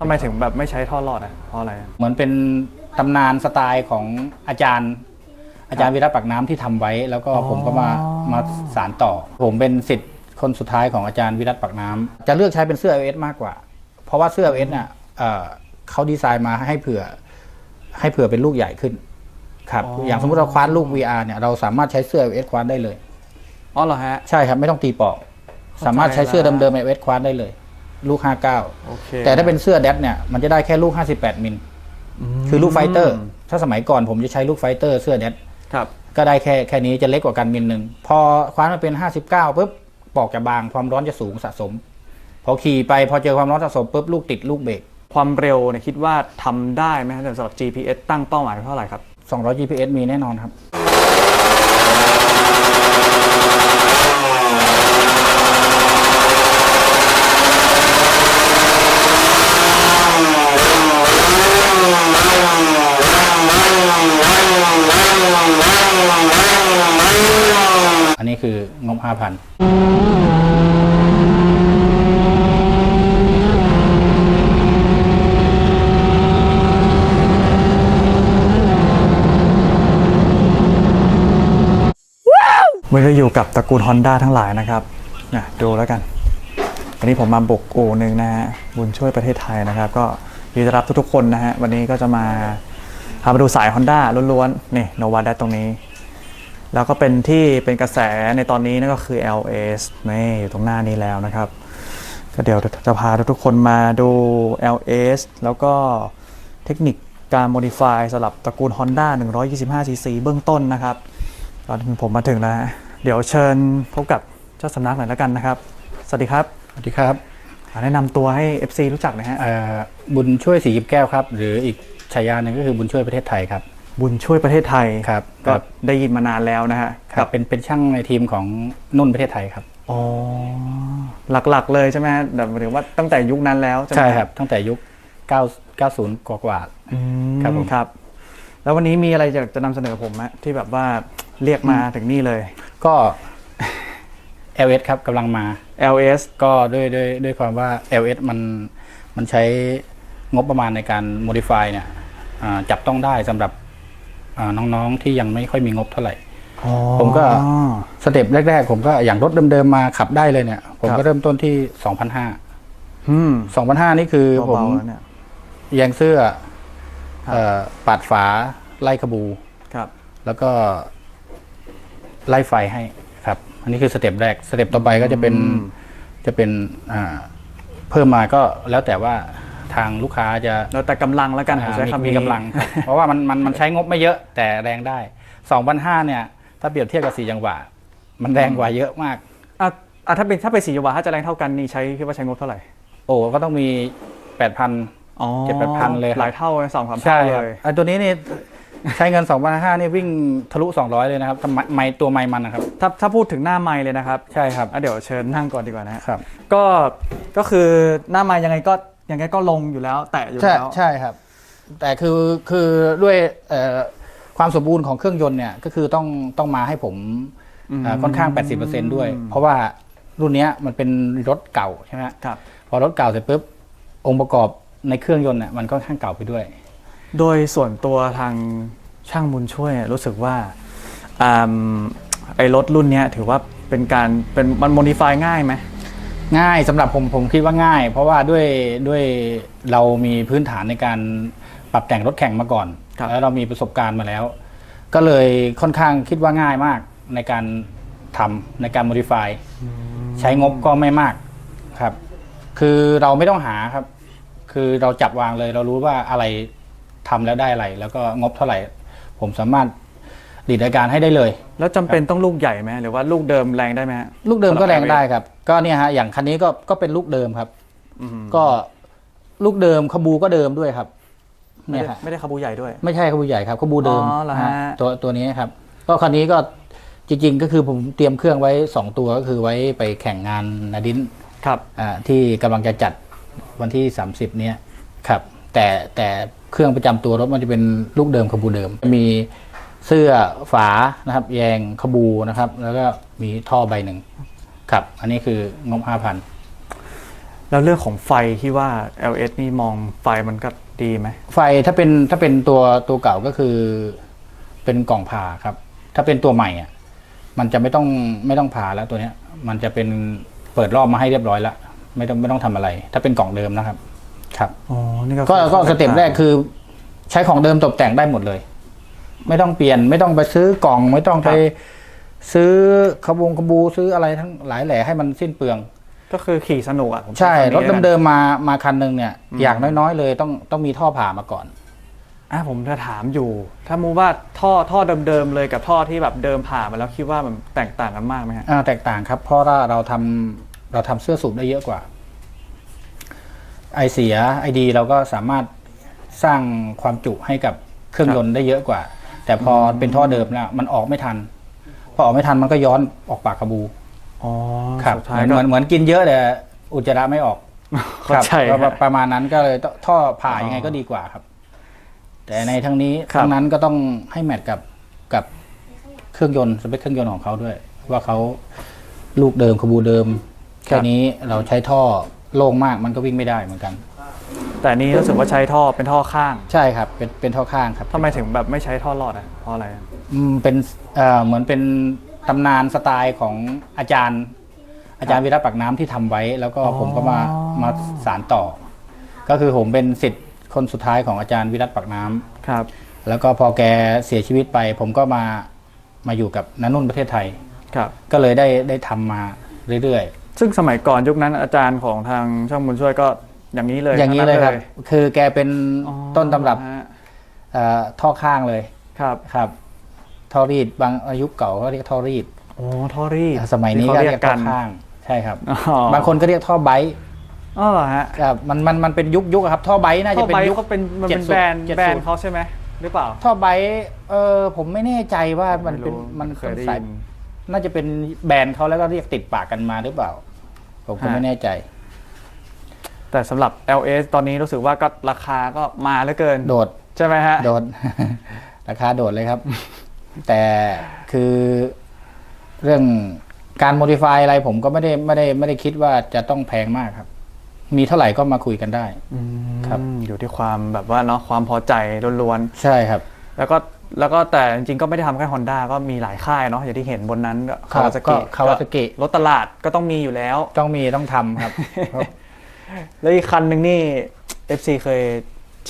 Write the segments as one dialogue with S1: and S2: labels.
S1: ทำไมถึงแบบไม่ใช้ท่อรอดอะเพราะอะไรอะ
S2: เหมือนเป็นตำนานสไตล์ของอาจารย์ อาจารย์วิรัตปากน้ำที่ทำไว้ แล้วก็
S1: อ๋อ
S2: ผมก็มามาสารต่อ ผมเป็นสิทธิ์คนสุดท้ายของอาจารย์วิรัตปากน้ำจะเลือกใช้เป็นเสื้อ LS มากกว่า เพราะว่าเสื้อ LS เนี่ยเอ่อเขาดีไซน์มาให้เผื่อ ให้เผื่อเป็นลูกใหญ่ขึ้น ครับอย่างสมมติเราคว้านลูก VR เนี่ยเราสามารถใช้เสื้อ LS คว้านได้เลย
S1: อ๋อเหรอฮะ
S2: ใช่ครับ ไม่ต้องตีปอก สามารถใช้เสื้อเดิมๆ LS คว้านได้เลย ลูก 59
S1: โอเค
S2: แต่ถ้าเป็นเสื้อแดดเนี่ยมันจะได้แค่ลูก 58 มิล
S1: ม
S2: คือลูกไฟเตอร์ ถ้าสมัยก่อนผมจะใช้ลูกไฟเตอร์เสื้อแดด
S1: ครับ
S2: ก็ได้แค่แค่นี้จะเล็กกว่ากันมิลหนึ่ง พอคว้านมาเป็น 59ปุ๊บปอกจะบางความร้อนจะสูงสะสม พอขี่ไปพอเจอความร้อนสะสมปุ๊บลูกติดลูกเบรก
S1: ความเร็วเนี่ยคิดว่าทำได้ไหมครับสำหรับ GPS ตั้งเป้าหมายไว้เท่าไหร่ครับ
S2: 200 GPS มีแน่นอนครับ อัน นี้คืองบ5,000
S1: เมื่ออยู่กับตระกูล Honda ทั้งหลายนะครับนะดูแล้วกัน วันนี้ผมมาบุกอู่หนึ่งนะฮะ บุญช่วยประเทศไทยนะครับ ก็ยินดีต้อนรับทุกๆคนนะฮะ วันนี้ก็จะมาพามาดูสาย Honda ล้วนๆ นี่โนวา d ดตรงนี้ แล้วก็เป็นที่เป็นกระแสในตอนนี้นั่นก็คือ LS นี่อยู่ตรงหน้านี้แล้วนะครับ ก็เดี๋ยวจะพาทุกๆคนมาดู LS แล้วก็เทคนิคการ modify สำหรับตระกูล Honda 125cc เบื้องต้นนะครับ ตอนนี้ผมมาถึงแล้วฮะเดี๋ยวเชิญพบกับเจ้าสำนักหน่อยแล้วกันนะครับ สวัสดีครับ
S2: สวัสดีครับ
S1: อ่าแนะนำตัวให้ FC รู้จักหนะฮะ
S2: เอ่อบุญช่วยสีกิบแก้วครับ หรืออีกฉายาหนึ่งก็คือบุญช่วยประเทศไทยครับ
S1: บุญช่วยประเทศไทย
S2: ครับ
S1: ก็ได้ยินมานานแล้วนะฮะ
S2: ครับเป็นเป็นช่างในทีมของนุ่นประเทศไทยครับ
S1: อ๋อหลักๆเลยใช่ไหมฮะแบบหมายถึงว่าตั้งแต่ยุคนั้นแล้วใช่ไหม
S2: ใช่ครับ ตั้งแต่ยุค 9 90 กว่ากว่า
S1: อืม
S2: ครับผม
S1: ครับ แล้ววันนี้มีอะไรอยากจะนำเสนอผมฮะที่แบบว่าเรียกมาถึงนี่เลย
S2: ก็ LS ครับกำลังมา
S1: LS
S2: ก็ด้วยด้วยด้วยความว่า LS มันมันใช้งบประมาณในการ modify เนี่ยอ่าจับต้องได้สำหรับอ่า น้องๆที่ยังไม่ค่อยมีงบเท่าไหร่ผมก็สเต็ปแรก ๆ ผมก็อย่างรถเดิมๆมาขับได้เลยเนี่ย ผม
S1: ครั
S2: ก็
S1: บ
S2: เริ่มต้นที่2,500
S1: อืม
S2: 2,500นี่คือผม
S1: เบาๆแล้วเนี่ย
S2: แยงเสื้อ
S1: ครับ
S2: เอ่อปัดฝาไล่ขบู
S1: ครับ
S2: แล้วก็ไล่ไฟให้ครับ อันนี้คือสเต็ปแรกสเต็ปต่อไปก็จะเป็น
S1: อืม
S2: จะเป็นอ่าเพิ่มมาก็แล้วแต่ว่า ทางลูกค้าจะ
S1: แล้วแต่กำลังแล้วกันผม
S2: อ่า
S1: ใช้
S2: มี
S1: คำ
S2: มี
S1: นี้
S2: กำลังครับเพราะว่ามันมันมันใช้งบไม่เยอะแต่แรงได้2,500เนี่ย ถ้าเปรียบเทียบกับ4จังหวะ มันแรงกว่าเยอะมาก
S1: อะอะถ้าเป็นถ้าเป็นสีจังหวะถ้าจะแรงเท่ากันนี่ใช้คิดว่าใช้งบเท่าไหร่
S2: โอ้ก็ต้องมี8,000
S1: อ๋อ
S2: เจ็ดแปดพันเลยครับ
S1: หลายเท่าสองสาม
S2: ใช่
S1: เท่า
S2: ครับ
S1: เลย
S2: ไอ้ตัวนี้นี่ใช้เงิน2,500นี่วิ่งทะลุ 200 เลยนะครับทำไมไมตัวไมมันนะครับ
S1: ถ้าถ้าพูดถึงหน้าไม้เลยนะครับ
S2: ใช่ครับ
S1: อะเดี๋ยวเชิญนั่งก่อนดีกว่านะฮะ
S2: ครับ
S1: ก็ก็คือหน้าไม้ยังไงก็ ยังไงก็ลงอยู่แล้ว แตะอยู่
S2: ใช่
S1: แล้ว
S2: ใช่ครับ แต่คือคือด้วยเอ่อความสมบูรณ์ของเครื่องยนต์เนี่ยก็คือต้องต้องมาให้ผมเอ่อค่อนข้าง 80%ด้วย เพราะว่ารุ่นเนี้ยมันเป็นรถเก่าใช่ไหมฮะ
S1: ครับพ
S2: พอรถเก่าเสร็จปุ๊บองค์ประกอบในเครื่องยนต์เนี่ยมันก็ค่อนข้างเก่าไปด้วย
S1: โดยส่วนตัวทางช่างบุญช่วยรู้สึกว่าอ่าไอ้รถรุ่นเนี้ยถือว่าเป็นการเป็นมันโมดิฟายง่ายไหม
S2: ง่ายสำหรับผมผมคิดว่าง่าย เพราะว่าด้วยด้วยเรามีพื้นฐานในการปรับแต่งรถแข่งมาก่อน
S1: ครับ
S2: แล้วเรามีประสบการณ์มาแล้ว ก็เลยค่อนข้างคิดว่าง่ายมากในการทำในการ modify ใช้งบก็ไม่มากครับ คือเราไม่ต้องหาครับ คือเราจับวางเลย เรารู้ว่าอะไรทำแล้วได้อะไร แล้วก็งบเท่าไหร่ ผมสามารถ ดีดรายการให้ได้เลย
S1: แล้วจำเป็นต้องลูกใหญ่ไหมหรือว่าลูกเดิมแรงได้ไหมฮะ
S2: ลูกเดิมก็แรง
S1: สำหรับ
S2: ได้ครับ ก็เนี่ยฮะอย่างคันนี้ก็ก็เป็นลูกเดิมครับ
S1: อืม
S2: ก็ลูกเดิมขบูก็เดิมด้วยครับ
S1: ไม่
S2: เนี่ย
S1: ได้
S2: ฮะ
S1: ไม่ได้ขบูใหญ่ด้วย
S2: ไม่ใช่ขบูใหญ่ครับขบูเดิม
S1: อ๋อเหรอฮะ
S2: ฮะ ตัวตัวนี้ครับ ก็คันนี้ก็จริง ๆ ก็คือผมเตรียมเครื่องไว้สองตัวก็คือไว้ไปแข่งงานนาดิน
S1: ครับ
S2: อ่าที่กำลังจะจัดวันที่ 30 เนี้ยครับ แต่แต่เครื่องประจำตัวรถมันจะเป็นลูกเดิมขบูเดิม มี เสื้อฝานะครับ แยงขบูนะครับ แล้วก็มีท่อใบหนึ่งครับ อันนี้คืองบ5,000
S1: แล้วเรื่องของไฟที่ว่า LS นี่มองไฟมันก็ดีไหม
S2: ไฟถ้าเป็นถ้าเป็นตัวตัวเก่าก็คือ เป็นกล่องผ่าครับ ถ้าเป็นตัวใหม่อะ มันจะไม่ต้องไม่ต้องผ่าแล้วตัวเนี้ย มันจะเป็นเปิดรอบมาให้เรียบร้อยแล้วไม่ต้องไม่ต้องทำอะไร ถ้าเป็นกล่องเดิมนะครับ ครับ
S1: อ๋อนี่ก็
S2: ก็ก็สเต็ปแรกคือ ใช้ของเดิมตกแต่งได้หมดเลย ไม่ต้องเปลี่ยน ไม่ต้องไปซื้อกล่องไม่ต้องไป ซื้อขบวงขบูซื้ออะไรทั้งหลายแหล่ให้มันสิ้นเปลือง
S1: ก็คือขี่สนุกอะผม
S2: ใช่
S1: คำ
S2: ร
S1: นี้
S2: ถ
S1: แล้วกัน
S2: เดิมๆมามาคันหนึ่งเนี่ย อย่างน้อยๆ เลยต้องต้องมีท่อผ่ามาก่อน
S1: อะผมจะถามอยู่ ถ้ามูว่าท่อท่อเดิมๆเลยกับท่อที่แบบเดิมผ่ามาแล้วคิดว่ามันแตกต่างกันมากไหมฮะ
S2: อ่าแตกต่างครับ เพราะว่าเราทำเราทำเสื้อสูบได้เยอะกว่า ไอเสียไอดี เราก็สามารถสร้างความจุให้กับเครื่องยนต์ได้เยอะกว่า แต่พอเป็นท่อเดิมแล้วมันออกไม่ทัน พอออกไม่ทันมันก็ย้อนออกปากกระบู
S1: อ๋อ
S2: ครับ
S1: สุด
S2: เห
S1: ท้าย
S2: มือน
S1: ก็
S2: เหมือนเหมือนกินเยอะแต่อุจจาระไม่ออก
S1: เข้าใจ
S2: ครับ
S1: ฮะ
S2: ประมาณนั้นก็เลยต้องท่อผ่า
S1: อ๋อ
S2: ยังไงก็ดีกว่าครับ แต่ในทั้งนี้
S1: ครับ
S2: ทั้งนั้นก็ต้องให้แมทกับกับเครื่องยนต์สเปคเครื่องยนต์ของเขาด้วย ว่าเขาลูกเดิมขบูเดิมแค่นี้เราใช้ท่อโล่งมากมันก็วิ่งไม่ได้เหมือนกัน
S1: แต่อันนี้รู้สึกว่าใช้ท่อเป็นท่อข้าง
S2: ใช่ครับ เป็นเป็นท่อข้างครับ
S1: ทำไมถึงแบบไม่ใช้ท่อรอดอะเพราะอะไรอะ
S2: อืมเป็นเอ่อเหมือนเป็นตำนานสไตล์ของอาจารย์ อาจารย์วิรัตปากน้ำที่ทำไว้ แล้วก็ผมก็มามาสารต่อ ก็คือผมเป็นสิทธิ์คนสุดท้ายของอาจารย์วิรัตปากน้ำ
S1: ครับ
S2: แล้วก็พอแกเสียชีวิตไป ผมก็มามาอยู่กับนันนุ่นประเทศไทย
S1: ครับ
S2: ก็เลยได้ได้ทำมาเรื่อย
S1: ซึ่งสมัยก่อนยุคนั้นอาจารย์ของทางช่างบุญช่วยก็ อย่างนี้เลย
S2: ๆอย่างนี้เลยครับ คือแกเป็น
S1: อ๋อ
S2: ต้นตำรับ
S1: ฮะ
S2: เอ่อท่อข้างเลย
S1: ครับ
S2: ครับท่อรีดบางอายุเก่าก็เรียกท่อรีด
S1: โอ้ท่อรีด
S2: สมัยนี้
S1: ที่
S2: ก็
S1: เขา
S2: เรี
S1: เรี
S2: ย
S1: ย
S2: ก
S1: ก
S2: ท่
S1: กั
S2: อนข้างใช่ครับ
S1: อ๋อบา
S2: งคนก็เรียกท่อไบค์
S1: อ๋อเหรอฮะ
S2: ครับมันมันมันเป็นยุคยุคอะครับท่อไบค์น่า
S1: ท่
S2: จะ
S1: อ
S2: เป็
S1: ไบ
S2: น
S1: ค์
S2: ยุค
S1: เขาเป็นมันเป็น
S2: 70
S1: แบรนด์
S2: 70
S1: แบรนด์เขาใช่ไหมหรือเปล่า
S2: ท่อไบค์เออผมไม่แน่ใจว่ามันเป็น
S1: ไรู้
S2: มัน
S1: เค
S2: เป็
S1: ย
S2: น
S1: ได้
S2: สาย
S1: ยิน
S2: น่าจะเป็นแบรนด์เขาแล้วก็เรียกติดปากกันมาหรือเปล่า ผมก็
S1: ฮะ
S2: ไม่แน่ใจ
S1: แต่สำหรับ LS ตอนนี้รู้สึกว่าก็ราคาก็มาเหลือเกิน
S2: โดด
S1: ใช่ไหมฮะ
S2: โดด ราคาโดดเลยครับ แต่คือเรื่องการโมดิฟายอะไรผมก็ไม่ได้ไม่ได้ไม่ได้คิดว่าจะต้องแพงมากครับ มีเท่าไหร่ก็มาคุยกันได้ ครับ
S1: อืมอยู่ที่ความแบบว่าเนาะความพอใจล้วน
S2: ใช่ครับ
S1: ๆ แล้วก็แล้วก็แต่จริงๆก็ไม่ได้ทำแค่ Honda ก็มีหลายค่ายเนาะอย่างที่เห็นบนนั้นก็
S2: ครั
S1: คา
S2: บ
S1: วาซา
S2: ก็
S1: กิ
S2: Kawasaki
S1: รถตลาดก็ต้องมีอยู่แล้ว
S2: ต้องมีต้องทำครับ
S1: แล้วอีกคันหนึ่งนี่ FC เคย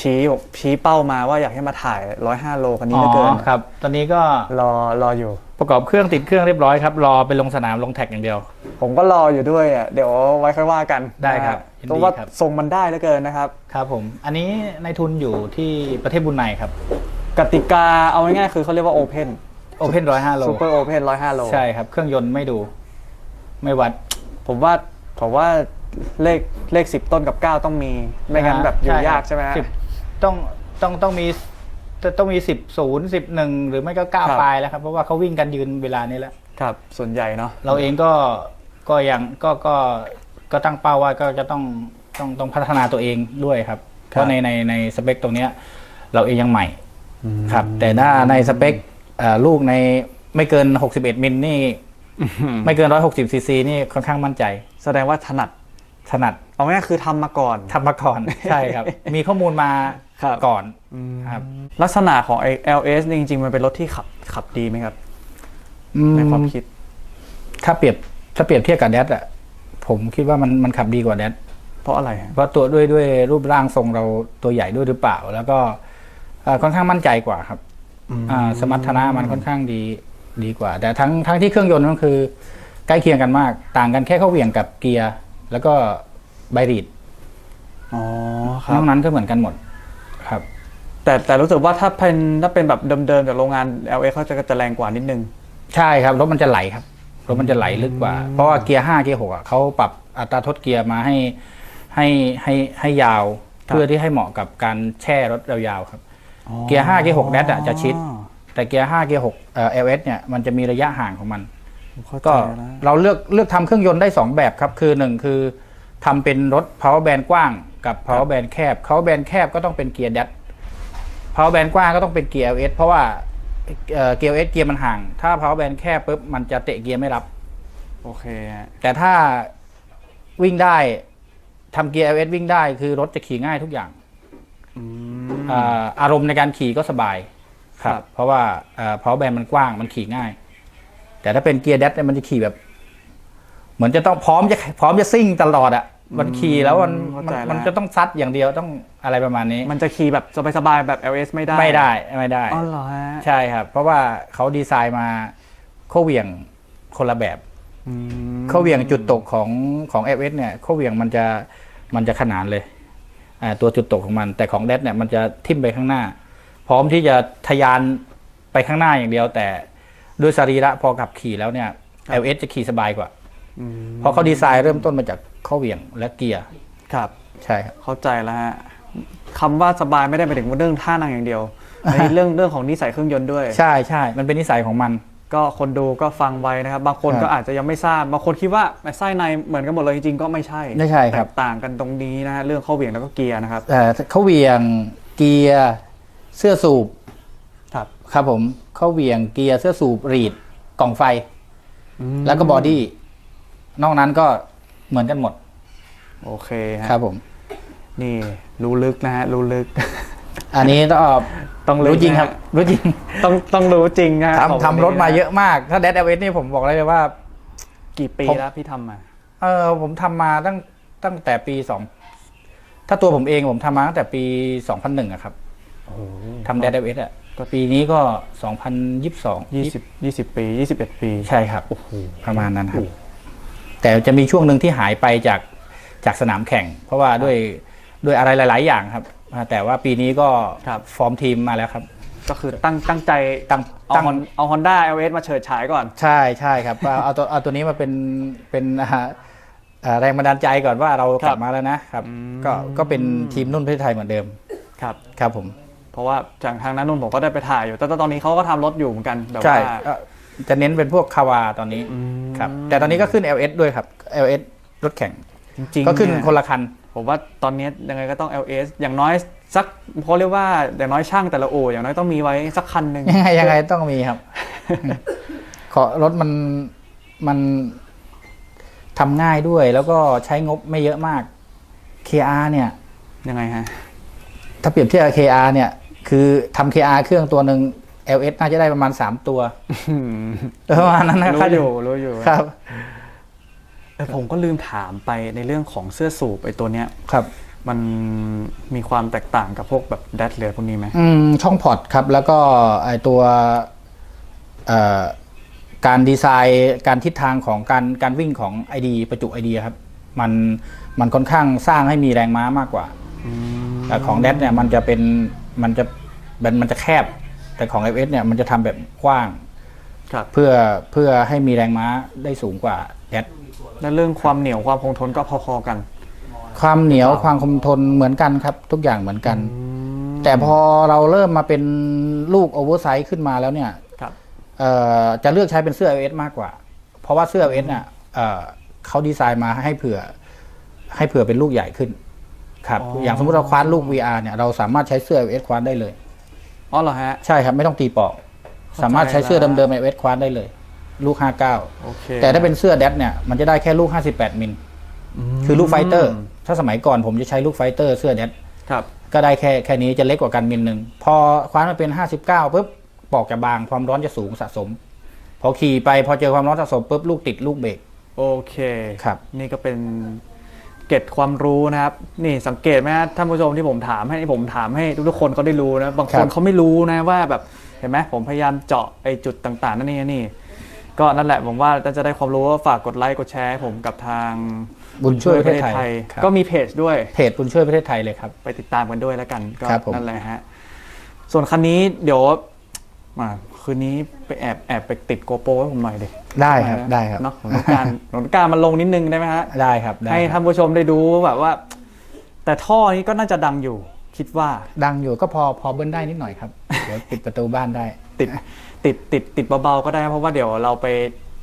S1: ชี้บอกชี้เป้ามาว่าอยากให้มาถ่าย105โลคันนี้เหลือเกิน
S2: ครับ ตอนนี้ก็
S1: รอรออยู่
S2: ประกอบเครื่องติดเครื่องเรียบร้อยครับ รอไปลงสนามลงแท็กอย่างเดียว
S1: ผมก็รออยู่ด้วยอะเดี๋ยวไว้ค่อยว่ากัน
S2: ได้ครับ
S1: นะฮะ
S2: ยินดี
S1: เพราะว่า
S2: ครับ
S1: ทรงมันได้เหลือเกินนะครับ
S2: ครับผม อันนี้ในทุนอยู่ที่ประเทศบุญไนครับ
S1: กติกาเอาง่ายๆคือเขาเรียกว่า Open
S2: โอเพนร้อยห้าโล
S1: Super Open 105โล
S2: ใช่ครับ เครื่องยนต์ไม่ดู ไม่วัด
S1: ผมว่าผมว่า เลขเลข10ต้นกับ9ต้องมี ไม่งั้นแบบอยู่ยากใช่ไหมฮะ
S2: สิบต้องต้องต้องมีต้องมีสิบศูนย์สิบหนึ่งหรือไม่ก็เก้า
S1: ครับ
S2: ปลายแล้วครับ เพราะว่าเขาวิ่งกันยืนเวลานี้แล้ว
S1: ครับ ส่วนใหญ่เนาะ
S2: เราเองก็ก็ยังก็ก็ก็ตั้งเป้าว่าก็จะต้องต้องต้องพัฒนาตัวเองด้วยครับ เพราะในในในสเปคตรงเนี้ยเราเองยังใหม่ครับ แต่ถ้าในสเปคเอ่อลูกในไม่เกิน 61 มิลนี่ ไม่เกิน 160ซีซีนี่ค่อนข้างมั่นใจ
S1: แสดงว่าถนัด
S2: ถนัด
S1: เอาง่ายๆคือทำมาก่อน
S2: ทำมาก่อน ใช่ครับ มีข้อมูลมา
S1: ครับ
S2: ก่อนครับ
S1: ลักษณะของไอ้ LS นี่จริง ๆ มันเป็นรถที่ขับขับดีไหมครับ
S2: อืม
S1: ในความคิด
S2: ถ้าเปรียบถ้าเปรียบเทียบกับแดดอะผมคิดว่ามันมันขับดีกว่าแดด
S1: เพราะอะไรฮะ
S2: เพราะตัวด้วยด้วยรูปร่างทรงเราตัวใหญ่ด้วยหรือเปล่า แล้วก็เอ่อค่อนข้างมั่นใจกว่าครับอ่าสมรรถนะมันค่อนข้างดีดีกว่า แต่ทั้งทั้งที่เครื่องยนต์ก็คือ ใกล้เคียงกันมาก ต่างกันแค่เข้าเหวี่ยงกับเกียร์ แล้วก็ไบรีด
S1: อ๋อค
S2: น
S1: รั
S2: อบกนั้นก็เหมือนกันหมด ครับ
S1: แต่แต่รู้สึกว่าถ้าเป็นถ้าเป็นแบบเดิมๆจากโรงงาน LS เขาจะจะแรงกว่านิดนึง
S2: ใช่ครับรถมันจะไหลครับรถมันจะไหลลึกกว่า เพราะว่าเกียร์ห้าเกียร์หกอะเขาปรับอัตราทดเกียร์มาให้ให้ให้ให้ยาว
S1: ครับ
S2: เพื่อที่ให้เหมาะกับการแช่รถยาวๆครับ เกียร์ห้าเกียร์หกแดดอะจะชิด แต่เกียร์ห้าเกียร์หกเอ่อ LS เนี่ยมันจะมีระยะห่างของมัน
S1: ผมเข้าใจ
S2: ก็
S1: แล้ว
S2: เราเลือกเลือกทำเครื่องยนต์ได้ 2 แบบครับ คือหนึ่งคือทำเป็นรถ power band กว้างกับ power band แคบ power band แคบก็ต้องเป็นเกียร์แดด power band กว้างก็ต้องเป็นเกียร์ LS เพราะว่าเอ่อเกียร์ LS เกียร์มันห่าง ถ้า power band แคบปุ๊บมันจะเตะเกียร์ไม่รับ
S1: โอเคฮะ
S2: แต่ถ้าวิ่งได้ทำเกียร์ LS วิ่งได้คือรถจะขี่ง่ายทุกอย่าง
S1: อืม
S2: อ่าอารมณ์ในการขี่ก็สบาย
S1: ครับ
S2: เพราะว่าเพราะแบนมันกว้างมันขี่ง่าย แต่ถ้าเป็นเกียร์แดดเนี่ยมันจะขี่แบบ เหมือนจะต้องพร้อมจะพร้อมจะซิ่งตลอดอะมันขี่แล้วมัน
S1: เข้า
S2: มัน
S1: ใจแล้ว
S2: มันจะต้องซัดอย่างเดียวต้องอะไรประมาณนี้
S1: มันจะขี่แบบสบายๆแบบ LS ไม่ได้
S2: ไม่ได้ไม่ได้
S1: อ๋อเหรอฮะ
S2: ใช่ครับ เพราะว่าเขาดีไซน์มาเข้าเหวี่ยงคนละแบบ
S1: อืม
S2: เข้าเหวี่ยงจุดตกของของ f s เนี่ยเข้าเหวี่ยงมันจะมันจะขนานเลยอ่าตัวจุดตกของมัน แต่ของแดดเนี่ยมันจะทิ่มไปข้างหน้า พร้อมที่จะทะยานไปข้างหน้าอย่างเดียว แต่ ด้วยสรีระพอขับขี่แล้วเนี่ย l s จะขี่สบายกว่า
S1: อืม
S2: เพราะเขาดีไซน์เริ่มต้นมาจากเข้าเหวี่ยงและเกียร์
S1: ครับ
S2: ใช่ครับ
S1: เข้าใจแล้วฮะคำว่าสบายไม่ได้หมายถึงว่าเรื่องท่านั่งอย่างเดียวในเรื่องเรื่องของนิสัยเครื่องยนต์ด้วย
S2: ใช่ใช่มันเป็นนิสัยของมัน
S1: ก็คนดูก็ฟังไว้นะครับ บางคน
S2: ครับ
S1: ก็อาจจะยังไม่ทราบบางคนคิดว่าไส้ในเหมือนกันหมดเลยจริงๆก็ไม่ใช่
S2: ไม่ใช่ครับ
S1: แตกต่างกันตรงนี้นะฮะเรื่องเข้าเหวี่ยงแล้วก็เกียร์นะครับ
S2: เอ่อเข้าเหวี่ยงเกียร์เสื้อสูบ
S1: ครับ
S2: ครับผมเข้าเหวี่ยงเกียร์เสื้อสูบรีดกล่องไฟ แล้วก็บอดี้นอกนั้นก็เหมือนกันหมด
S1: โอเคฮะ
S2: ครับผม
S1: นี่รู้ลึกนะฮะรู้ลึก
S2: อันนี้ต้อง
S1: ต้องลึก
S2: รู้จริงครับ
S1: นะฮะ
S2: รู้จริง
S1: ต้องต้องรู้จริงนะฮะของ
S2: ทำทำรถมา
S1: วันนี้น
S2: เยอะมาก ถ้าแดดเอเวนี่ผมบอกเลยว่า
S1: กี่ปี
S2: ผม
S1: แล้วพี่ทำมา
S2: เออผมทำมาตั้งตั้งแต่ปีสองถ้าตัวผมเองผมทำมาตั้งแต่ปีสองพันหนึ่งอะครับ
S1: โอ้โห
S2: ทำแดดเอเวอะ ก็ปีนี้ก็สองพันยี่สิบสอง
S1: ยี่สิบยี่สิบปียี่สิบเอ็ดปี
S2: ใช่ครับประมาณนั้นครับ แต่จะมีช่วงหนึ่งที่หายไปจากจากสนามแข่ง เพราะว่าด้วยด้วยอะไรหลาย ๆ อย่างครับอ่าแต่ว่าปีนี้ก็
S1: ครับ
S2: ฟอร์มทีมมาแล้วครับ
S1: ก็คือตั้งตั้งใจ
S2: ตั้ง
S1: เอา
S2: ตั้ง
S1: ฮอนเอาฮอนด้าเอลเอสมาเฉิดฉายก่อน
S2: ใช่ใช่ครับว่าเอาตัวเอาตัวนี้มาเป็นเป็นอ่าอ่าแรงบันดาลใจก่อนว่าเรากลับมาแล้วนะครับ
S1: อืม
S2: ก็ก็เป็นทีมนุ่นประเทศไทยเหมือนเดิม
S1: ครับ
S2: ครับผม
S1: เพราะว่าจากทางนั้นนุ่นผมก็ได้ไปถ่ายอยู่ แต่ตอนนี้เขาก็ทำรถอยู่เหมือนกันแบบ
S2: ใช่
S1: ว่า
S2: ก็จะเน้นเป็นพวกคาวาตอนนี้
S1: อืม
S2: ครับ แต่ตอนนี้ก็ขึ้น LS ด้วยครับ LS รถแข่ง
S1: จริงๆ
S2: ก็ขึ้น
S1: เย
S2: คนละคัน
S1: ผมว่าตอนนี้ยังไงก็ต้อง LS อย่างน้อยสักเขาเรียกว่าอย่างน้อยช่างแต่ละโออย่างน้อยต้องมีไว้สักคันหนึ่ง
S2: ยังไงยังไงต้องมีครับ ขอรถมันมันทำง่ายด้วยแล้วก็ใช้งบไม่เยอะมาก KR เนี่ย
S1: ยังไงฮะ
S2: ถ้าเปรียบเทียบกับ KR เนี่ย คือทำ KR เครื่องตัวหนึ่ง LS น่าจะได้ประมาณ3ตัวประมาณนั้นนะ
S1: รู้อยู่รู้อยู่
S2: ครับ
S1: แต่ผมก็ลืมถามไปในเรื่องของเสื้อสูบไอ้ตัวเนี้ย
S2: ครับ
S1: มันมีความแตกต่างกับพวกแบบแดดเรือพวกนี้ไหม
S2: อืมช่องพอร์ตครับ แล้วก็ไอตัวเอ่อการดีไซน์การทิศทางของการการวิ่งของ ID ประจุ ID ครับ มันมันค่อนข้างสร้างให้มีแรงม้ามากกว่าแต่ของแดดเนี่ยมันจะเป็นมันจะ มันมันจะแคบ แต่ของ FS เนี่ยมันจะทำแบบกว้าง
S1: ครับ
S2: เพื่อเพื่อให้มีแรงม้าได้สูงกว่าแดด
S1: และเรื่องความเหนียวความคงทนก็พอๆกัน
S2: ความเหนียวความคงทนเหมือนกันครับ ทุกอย่างเหมือนกัน แต่พอเราเริ่มมาเป็นลูกโอเวอร์ไซส์ขึ้นมาแล้วเนี่ย
S1: ครับ
S2: เอ่อจะเลือกใช้เป็นเสื้อ LS มากกว่า เพราะว่าเสื้อ LS เนี่ยเอ่อเขาดีไซน์มาให้เผื่อ ให้เผื่อเป็นลูกใหญ่ขึ้น ครับ
S1: อ๋อ
S2: อ
S1: อ
S2: ย่างสมมติเราคว้านลูก VR เนี่ยเราสามารถใช้เสื้อ LS คว้านได้เลย
S1: อ๋อเหรอฮะ
S2: ใช่ครับไม่ต้องตีปอก สามารถใช้เสื้อเดิมๆ LS คว้านได้เลย ลูก 59
S1: โอเค
S2: แต่ถ้าเป็นเสื้อแดดเนี่ยมันจะได้แค่ลูก 58 มิล คือลูกไฟเตอร์ ถ้าสมัยก่อนผมจะใช้ลูกไฟเตอร์เสื้อแดด
S1: ครับ
S2: ก็ได้แค่แค่นี้จะเล็กกว่ากันมิลหนึ่ง พอคว้านมาเป็น 59ปุ๊บปอกจะบางความร้อนจะสูงสะสม พอขี่ไปพอเจอความร้อนสะสมปุ๊บลูกติดลูกเบรก
S1: โอเค
S2: ครับ
S1: นี่ก็เป็น เกร็ดความรู้นะครับ นี่สังเกตไหมฮะท่านผู้ชมที่ผมถามให้ผมถามให้ทุกๆคนเขาได้รู้นะบาง
S2: ค
S1: ค
S2: รั
S1: น
S2: บ
S1: เขาไม่รู้นะว่าแบบเห็นไหมผมพยายามเจาะไอ้จุดต่างๆนั่นนี่นี่ ก็นั่นแหละผมว่าจะได้ความรู้ว่าฝากกดไลค์กดแชร์ให้ผมกับทาง
S2: บุญช่วยประเทศไทยครับ
S1: ก็มีเพจด้วย
S2: เพจบุญช่วยประเทศไทยเลยครับ
S1: ไปติดตามกันด้วยแล้วกันก็
S2: ครับผม
S1: นั่นแหละฮะส่วนคันนี้เดี๋ยว อ่าคืนนี้ไปแอบแอบไปติดโกโปรให้ผมหน่อยดิ
S2: ได้ครับได้ครับ
S1: เนาะผมต้องการผมต้องการมันลงนิดนึงได้ไหมฮะ
S2: ได้ครับได้
S1: ให้
S2: ค
S1: ท่า
S2: รับ
S1: นผู้ชมได้ดูแบบว่า แต่ท่อนี้ก็น่าจะดังอยู่ คิดว่า
S2: ดังอยู่ก็พอพอเบิ้ลได้นิดหน่อยครับ เดี๋ยวปิดประตูบ้านได้
S1: ติดติดติดติดเบาๆก็ได้เพราะว่าเดี๋ยวเราไป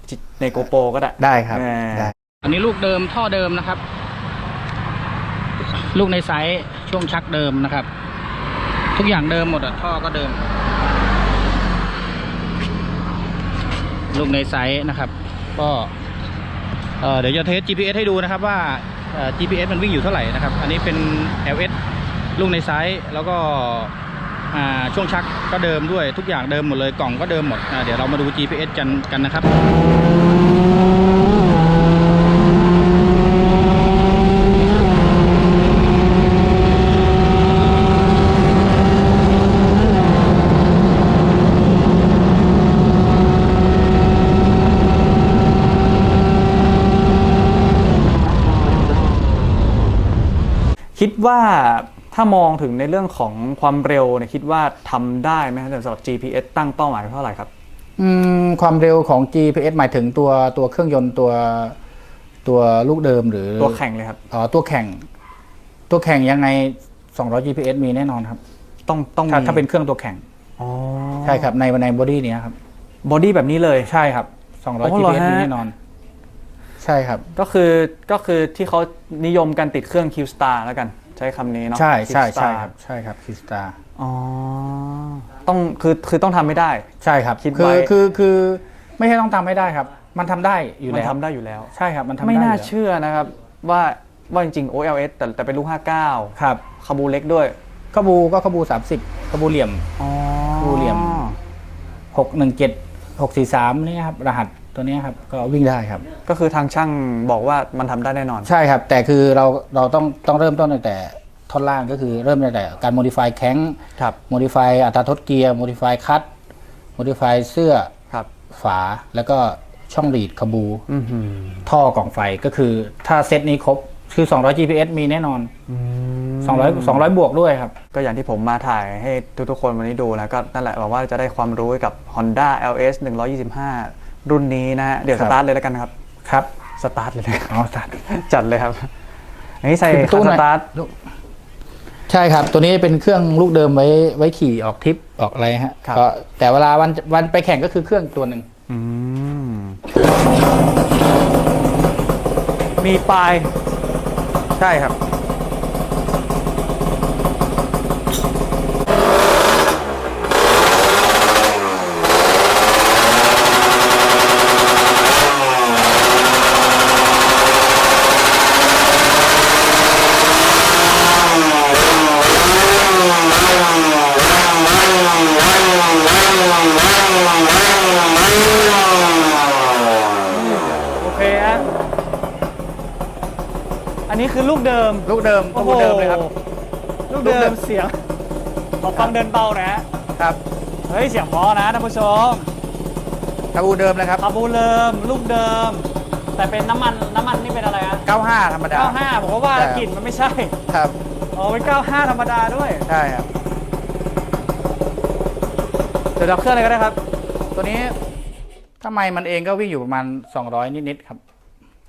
S1: จิในโกโปรก็ได้
S2: ได้ครับ
S1: แหม
S2: ได้อันนี้ลูกเดิมท่อเดิมนะครับ ลูกในไซส์ช่วงชักเดิมนะครับ ทุกอย่างเดิมหมดอะท่อก็เดิม ลูกในไซส์นะครับ ก็เดี๋ยวจะเทส GPS ให้ดูนะครับว่า GPS มันวิ่งอยู่เท่าไหร่นะครับ อันนี้เป็น LS ลูกในไซส์แล้วก็ช่วงชักก็เดิมด้วยทุกอย่างเดิมหมดเลยกล่องก็เดิมหมดเดี๋ยวเรามาดู GPS กันกันนะครับ
S1: คิดว่าถ้ามองถึงในเรื่องของความเร็วเนี่ยคิดว่าทำได้ไหมครับสำหรับ GPS ตั้งเป้าหมายไว้เท่าไหร่ครับ
S2: อืมความเร็วของ GPS หมายถึงตัวตัวเครื่องยนต์ตัวตัวลูกเดิมหรือ
S1: ตัวแข่งเลยครับ
S2: อ๋อตัวแข่ง ตัวแข่งยังไง 200 GPS มีแน่นอนครับ
S1: ต้องต้อง
S2: ถ้า
S1: มี
S2: ถ้าเป็นเครื่องตัวแข่ง
S1: อ๋อ
S2: ใช่ครับในในบอดี้นี้ยครับ
S1: บอดี้แบบนี้เลย
S2: ใช่ครับ 200
S1: อ๋อเหรอ
S2: GPS
S1: ฮะ
S2: มีแน่นอน ใช่ครับ
S1: ก็คือก็คือที่เขานิยมการติดเครื่อง Q Star แล้วกัน ใช้คำนี้เนาะ
S2: ใช่ใช่
S1: Q
S2: ใช่
S1: Star
S2: ครับใช่ครับคิสตา
S1: อ๋อต้องคือคือต้องทำไม่ได้
S2: ใช่ครับ
S1: คิด
S2: คื
S1: ไว้
S2: อคือคือไม่ใช่ต้องทำไม่ได้ครับ มันทำได้อยู่
S1: มัน
S2: แล้ว
S1: ทำได้อยู่แล้ว
S2: ใช่ครับ มันทำได้
S1: ไม่น่า
S2: ยู่แล้ว
S1: เชื่อนะครับว่าว่าจริงๆ OLS แต่แต่เป็นลูก 59
S2: ครับ
S1: คาบูเล็กด้วย
S2: ขบูก็ขบู30ขบูเหลี่ยม
S1: อ๋อ
S2: รูเหลี่ยมหกหนึ่งเจ็ดหกสี่สามนี่ครับ รหัส ตัวเนี้ยครับก็วิ่งได้ครับ
S1: ก็คือทางช่างบอกว่ามันทำได้แน่นอน
S2: ใช่ครับ แต่คือเราเราต้องต้องเริ่มต้นตั้งแต่ท่อนล่างก็คือเริ่มตั้งแต่การ modify แข้ง
S1: ครับ
S2: modify อัตราทดเกียร์ modify คัต modify เสื้อ
S1: ครับ
S2: ฝาแล้วก็ช่องรีดขบู
S1: อือหือ
S2: ท่อกล่องไฟก็คือถ้าเซตนี้ครบคือ 200 GPS มีแน่นอน200 200 บวกด้วยครับ
S1: ก็อย่างที่ผมมาถ่ายให้ทุกๆคนวันนี้ดูนะก็นั่นแหละหวังว่าจะได้ความรู้กับ Honda LS 125 รุ่นนี้นะฮะเดี๋ยว
S2: ครั
S1: ส
S2: บ
S1: ตาร์ทเลยแล้วกันนะครับ
S2: ครับ
S1: สตาร์ทเลยนะ
S2: อ๋อสัตว์
S1: จัดเลยครับ อันนี้ใส่
S2: ปิดประตู
S1: คัน
S2: ห
S1: ส
S2: น่อย
S1: ตาร์ท
S2: ใช่ครับ ตัวนี้เป็นเครื่องลูกเดิมไว้ไว้ขี่ออกทริปออกอะไรฮะก็แต่เวลาวันวันไปแข่งก็คือเครื่องตัวหนึ่ง
S1: อืมมีปลาย
S2: ใช่ครับ
S1: โอเคฮะอันนี้ คือลูกเดิม
S2: ลูกเดิมตัวเดิมเลยครับ
S1: ลูกเดิมเสียงขอฟังเดินเบาหนะฮะ
S2: ครับ
S1: เฮ้ยเสียงเพอนะท่านผู้ชม
S2: ตะบูเดิมเลยครับ
S1: คาบูเดิมลูกเดิม แต่เป็นน้ำมันน้ำมันนี่เป็นอะไรฮะ
S2: 95 ธรรมดา
S1: 95ผมก็ว่า
S2: ใช่
S1: กลิ่นมันไม่ใช่
S2: ครับ
S1: อ๋อเป็น95 ธรรมดาด้วย
S2: ใช่ครับ
S1: เดี๋ยวดับเครื่องเลยก็ได้ครับ
S2: ตัวนี้ถ้าไมค์มันเองก็วิ่งอยู่ประมาณ 200 นิดๆครับ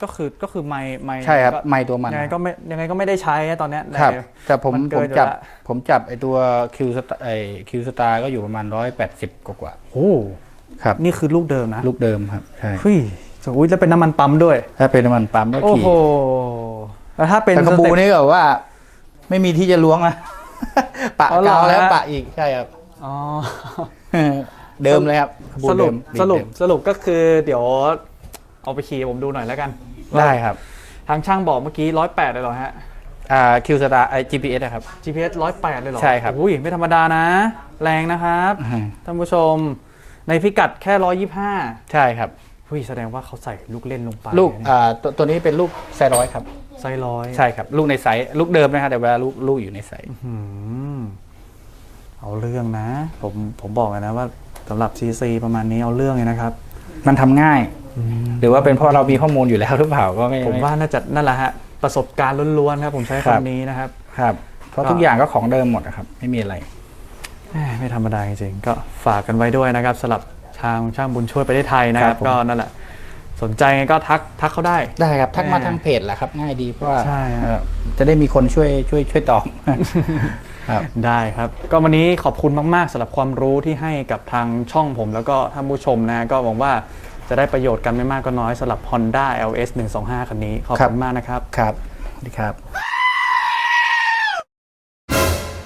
S1: ก็คือก็คือไม่ไม่
S2: ใช่ครับ
S1: ก็
S2: ไมค์ตัวมัน
S1: ยังไงก็ไม่ยังไงก็ไม่ได้ใช้อะตอนเนี้ย
S2: ครับ
S1: ใน
S2: แต่ผม
S1: มันเกิ
S2: ผม
S1: นอยู่
S2: จับ
S1: ละ
S2: ผมจับไอตัวคิวสตาไอคิวสตาร์ก็อยู่ประมาณ180กว่า
S1: โอ้
S2: ๆครับ
S1: นี่คือลูกเดิมนะ
S2: ลูกเดิมครับใช่
S1: เฮ้ยอุ้ยแล้วเป็นน้ำมันปั๊มด้วย
S2: ถ้าเป็นน้ำมันปั๊มก็
S1: โอ้
S2: ขี่
S1: โหแล้วถ้าเป็น
S2: แต่กระบู
S1: สเต็ป
S2: นี่ก็แบบว่า ไม่มีที่จะล้วงอะปะ
S1: อ๋อเหรอ
S2: กาวแล้ว
S1: ฮะ
S2: ปะอีกใช่ครับ
S1: อ๋อ
S2: เดิมเลยครับกะบู
S1: สรุป
S2: เดิม
S1: สรุป
S2: เดิม
S1: สรุปก็คือเดี๋ยวเอาไปขี่ผมดูหน่อยแล้วกัน
S2: ได้ครับ
S1: ทางช่างบอกเมื่อกี้ร้อยแปดเลยเหรอฮะ
S2: อ่าคิวสตาร์ไอ GPS นะครับ
S1: GPS ร้อยแปดเลยเหรอ
S2: ใช่ครับ
S1: อุ้ยไม่ธรรมดานะ แรงนะครับ
S2: อืม
S1: ท่านผู้ชมในพิกัดแค่ร้อยยี่ห้า
S2: ใช่ครับ
S1: เฮ้ยแสดงว่าเขาใส่ลูกเล่นลงไป
S2: ลูก
S1: เนี่ย
S2: อ่าตัวตัวนี้เป็นลูกไซร้อยครับ
S1: ไซส์ร้อย
S2: ใช่ครับ ลูกในไซส์ลูกเดิมนะครับแต่เวลาลูกลูกอยู่ในไซส์
S1: อืมเอาเรื่องนะ ผมผมบอกเลยนะว่าสำหรับ CC ประมาณนี้เอาเรื่องเลยนะครับ
S2: มันทำง่าย หรือว่าเป็นเพราะเรามีข้อมูลอยู่แล้วหรือเปล่าก็ไม่
S1: ผมว่าน่าจะนั่นแหละฮะประสบการณ์ล้วนๆครับ ผมใช้
S2: ครับ
S1: คำนี้นะครับ
S2: ครับ เพราะ
S1: ก็
S2: ทุกอย่างก็ของเดิมหมดนะครับ ไม่มีอะไร
S1: แหม่ไม่ธรรมดาจริงๆก็ฝากกันไว้ด้วยนะครับสำหรับทางช่างบุญช่วยประเทศไทยนะค
S2: ครั
S1: รับบ
S2: ผม
S1: ก็นั่นแหละ สนใจไงก็ทักทักเขาได้
S2: ได้ครับ ทักมา
S1: แน่
S2: ทางเพจแหละครับ ง่ายดีเพราะว่า
S1: ใช่ฮะ
S2: เอ่อจะได้มีคนช่วยช่วยช่วยตอบครับ
S1: ได้ครับ ก็วันนี้ขอบคุณมาก ๆสำหรับความรู้ที่ให้กับทางช่องผม แล้วก็ท่านผู้ชมนะ ก็หวังว่า จะได้ประโยชน์กันไม่มากก็น้อยสำหรับ Honda LS 125 คันนี้ ขอบ
S2: คุ
S1: ณมากนะครับ
S2: ครับสวัสดีครับ